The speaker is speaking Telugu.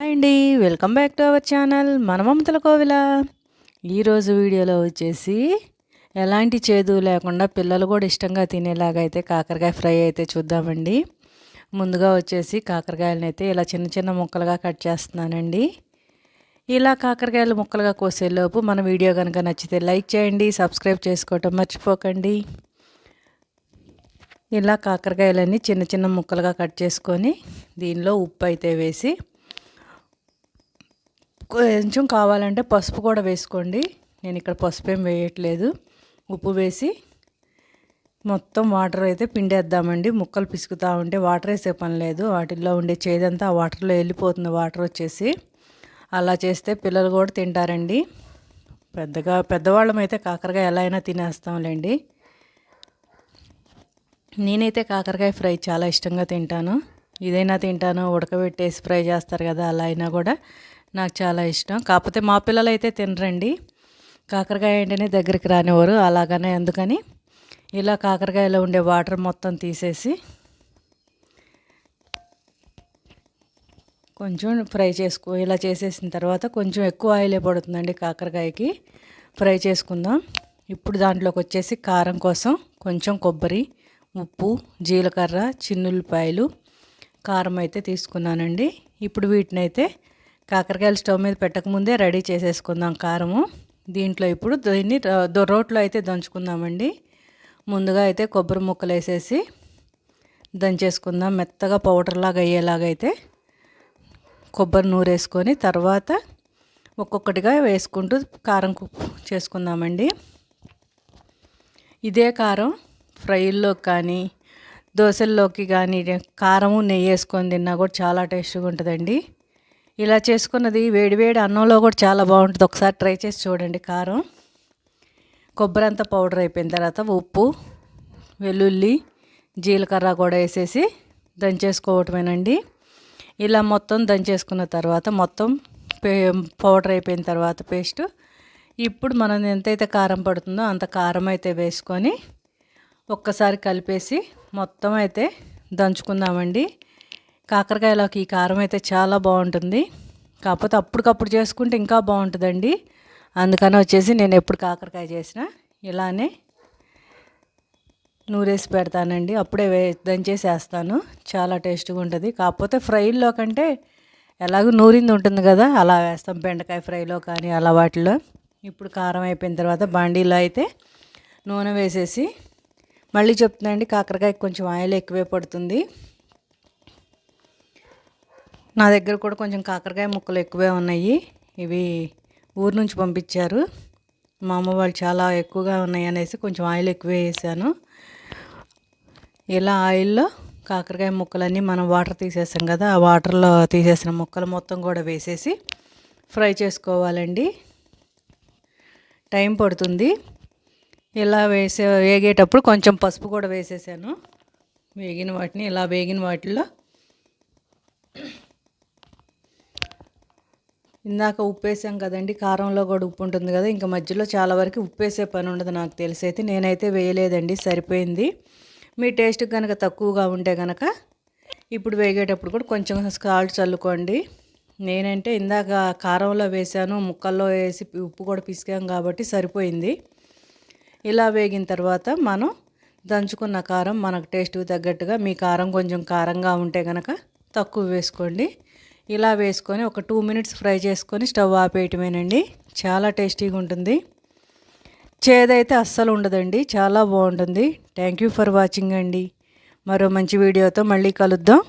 హాయ్ అండి welcome back to our channel మన కోవిల. ఈరోజు వీడియోలో వచ్చేసి ఎలాంటి చేదు లేకుండా పిల్లలు కూడా ఇష్టంగా తినేలాగా అయితే కాకరకాయ ఫ్రై అయితే చూద్దామండి. ముందుగా వచ్చేసి కాకరకాయలను అయితే ఇలా చిన్న చిన్న ముక్కలుగా కట్ చేస్తున్నానండి. ఇలా కాకరకాయలు ముక్కలుగా కోసేలోపు మన వీడియో కనుక నచ్చితే లైక్ చేయండి సబ్స్క్రైబ్ చేసుకోవటం మర్చిపోకండి. ఇలా కాకరకాయలన్నీ చిన్న చిన్న ముక్కలుగా కట్ చేసుకొని దీనిలో ఉప్పు అయితే వేసి కొంచెం కావాలంటే పసుపు కూడా వేసుకోండి. నేను ఇక్కడ పసుపు ఏం వేయట్లేదు. ఉప్పు వేసి మొత్తం వాటర్ అయితే పిండేద్దామండి. ముక్కలు పిసుకుతూ ఉంటే వాటర్ వేసే పని లేదు. వాటిల్లో ఉండే చేదంతా ఆ వాటర్లో వెళ్ళిపోతుంది. వాటర్ వచ్చేసి అలా చేస్తే పిల్లలు కూడా తింటారండి. పెద్దగా పెద్దవాళ్ళం అయితే కాకరకాయ ఎలా అయినా తినేస్తాంలేండి. నేనైతే కాకరకాయ ఫ్రై చాలా ఇష్టంగా తింటాను. ఇదైనా తింటాను. ఉడకబెట్టేసి ఫ్రై చేస్తారు కదా అలా అయినా కూడా. నాకు చాలా ఇష్టం. కాకపోతే మా పిల్లలు అయితే తినరండి. కాకరకాయ అంటేనే దగ్గరికి రానివారు అలాగనే అందుకని ఇలా కాకరకాయలో ఉండే వాటర్ మొత్తం తీసేసి కొంచెం ఫ్రై చేసుకో ఇలా చేసేసిన తర్వాత కొంచెం ఎక్కువ ఆయిలే పడుతుందండి కాకరకాయకి. ఫ్రై చేసుకుందాం. ఇప్పుడు దాంట్లోకి వచ్చేసి కారం కోసం కొంచెం కొబ్బరి ఉప్పు జీలకర్ర చిన్నుల్లిపాయలు కారం అయితే తీసుకున్నానండి. ఇప్పుడు వీటిని అయితే కాకరకాయలు స్టవ్ మీద పెట్టకముందే రెడీ చేసేసుకుందాం కారము. దీంట్లో ఇప్పుడు దీన్ని రోట్లో అయితే దంచుకుందామండి. ముందుగా అయితే కొబ్బరి ముక్కలు వేసేసి దంచేసుకుందాం. మెత్తగా పౌడర్లాగా అయ్యేలాగా అయ్యేలాగైతే కొబ్బరి నూరేసుకొని తర్వాత ఒక్కొక్కటిగా వేసుకుంటూ కారం చేసుకుందామండి. ఇదే కారం ఫ్రైల్లో కానీ దోశల్లోకి కానీ కారము నెయ్యి వేసుకొని తిన్నా కూడా చాలా టేస్ట్గా ఉంటుందండి. ఇలా చేసుకున్నది వేడివేడి అన్నంలో కూడా చాలా బాగుంటుంది. ఒకసారి ట్రై చేసి చూడండి. కారం కొబ్బరి అంతా పౌడర్ అయిపోయిన తర్వాత ఉప్పు వెల్లుల్లి జీలకర్ర కూడా వేసేసి దంచేసుకోవటమేనండి. ఇలా మొత్తం దంచేసుకున్న తర్వాత మొత్తం పే పౌడర్ అయిపోయిన తర్వాత పేస్ట్. ఇప్పుడు మనం ఎంతైతే కారం పడుతుందో అంత కారం అయితే వేసుకొని ఒక్కసారి కలిపేసి మొత్తం అయితే దంచుకుందామండి. కాకరకాయలోకి ఈ కారం అయితే చాలా బాగుంటుంది. కాకపోతే అప్పటికప్పుడు చేసుకుంటే ఇంకా బాగుంటుందండి. అందుకని వచ్చేసి నేను ఎప్పుడు కాకరకాయ చేసిన ఇలానే నూరేసి పెడతానండి. అప్పుడే వే దంచేసి వేస్తాను చాలా టేస్ట్గా ఉంటుంది. కాకపోతే ఫ్రైల్లో కంటే ఎలాగో నూరింది ఉంటుంది కదా అలా వేస్తాం. బెండకాయ ఫ్రైలో కానీ అలా వాటిలో. ఇప్పుడు కారం అయిపోయిన తర్వాత బాండీలో అయితే నూనె వేసేసి మళ్ళీ చెప్తున్నాండి కాకరకాయ కొంచెం ఆయిల్ ఎక్కువే పడుతుంది. నా దగ్గర కూడా కొంచెం కాకరకాయ ముక్కలు ఎక్కువే ఉన్నాయి. ఇవి ఊరు నుంచి పంపించారు. మా అమ్మ వాళ్ళు చాలా ఎక్కువగా ఉన్నాయి అనేసి కొంచెం ఆయిల్ ఎక్కువే వేసాను. ఇలా ఆయిల్లో కాకరకాయ ముక్కలన్నీ మనం వాటర్ తీసేసాం కదా ఆ వాటర్లో తీసేసిన ముక్కలు మొత్తం కూడా వేసేసి ఫ్రై చేసుకోవాలండి. టైం పడుతుంది. ఇలా వేసే వేగేటప్పుడు కొంచెం పసుపు కూడా వేసేసాను. వేగిన వాటిని ఇలా వేగిన వాటిల్లో ఇందాక ఉప్పు వేసాం కదండి కారంలో కూడా ఉప్పు ఉంటుంది కదా ఇంకా మధ్యలో చాలా వరకు ఉప్పు వేసే పని ఉండదు నాకు తెలిసి. అయితే నేనైతే వేయలేదండి సరిపోయింది. మీ టేస్ట్ కనుక తక్కువగా ఉంటే కనుక ఇప్పుడు వేగేటప్పుడు కూడా కొంచెం సాల్ట్ చల్లుకోండి. నేనంటే ఇందాక కారంలో వేసాను ముక్కల్లో వేసి ఉప్పు కూడా పిసికాం కాబట్టి సరిపోయింది. ఇలా వేగిన తర్వాత మనం దంచుకున్న కారం మనకు టేస్ట్కి తగ్గట్టుగా మీ కారం కొంచెం కారంగా ఉంటే కనుక తక్కువ వేసుకోండి. ఇలా వేసుకొని ఒక టూ మినిట్స్ ఫ్రై చేసుకొని స్టవ్ ఆపేయటమేనండి. చాలా టేస్టీగా ఉంటుంది. చేదైతే అస్సలు ఉండదండి. చాలా బాగుంటుంది. థ్యాంక్ యూ ఫర్ వాచింగ్ అండి. మరో మంచి వీడియోతో మళ్ళీ కలుద్దాం.